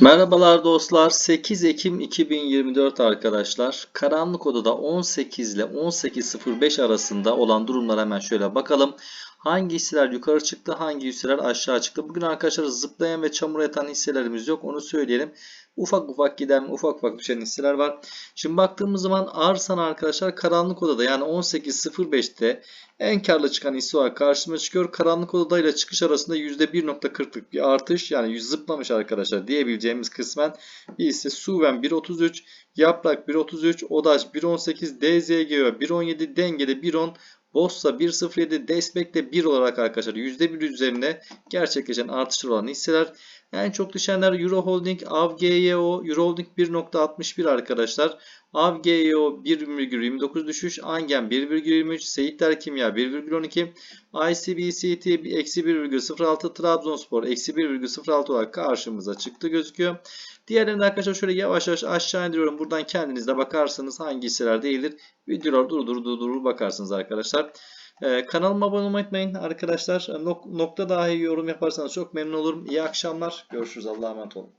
Merhabalar dostlar. 8 Ekim 2024 arkadaşlar. Karanlık odada 18 ile 18.05 arasında olan durumlara hemen şöyle bakalım. Hangi hisseler yukarı çıktı, hangi hisseler aşağı çıktı? Bugün arkadaşlar zıplayan ve çamur yatan hisselerimiz yok. Onu söyleyelim. Ufak ufak giden, ufak ufak düşen hisseler var. Şimdi baktığımız zaman Arsan arkadaşlar karanlık odada yani 18.05'te en karlı çıkan hisse olarak karşıma çıkıyor. Karanlık odada ile çıkış arasında %1.40'lık bir artış yani zıplamış arkadaşlar diyebileceğimiz kısmen bir hisse. Suven 1.33, Yaprak 1.33, Odaş 1.18, DZGO 1.17, Dengede 1.10, Bossa 1.07, Destek'te 1 olarak arkadaşlar %1 üzerinde gerçekleşen artışlar olan hisseler. En çok düşenler Euro Holding, AVGYO, Euro Holding 1.61 arkadaşlar. AVGYO 1,29 düşüş, Angen 1,23, Seyitler Kimya 1,12, ICBCT eksi 1,06, Trabzonspor eksi 1,06 olarak karşımıza çıktı gözüküyor. Diğerlerinde arkadaşlar şöyle yavaş yavaş aşağı indiriyorum. Buradan kendiniz de bakarsanız hangi hisseler değildir. Videolar durdur durdur bakarsınız arkadaşlar. Ee, kanalıma abone olmayı arkadaşlar. Nok- nokta dahi yorum yaparsanız çok memnun olurum. İyi akşamlar. Görüşürüz. Allah'a emanet olun.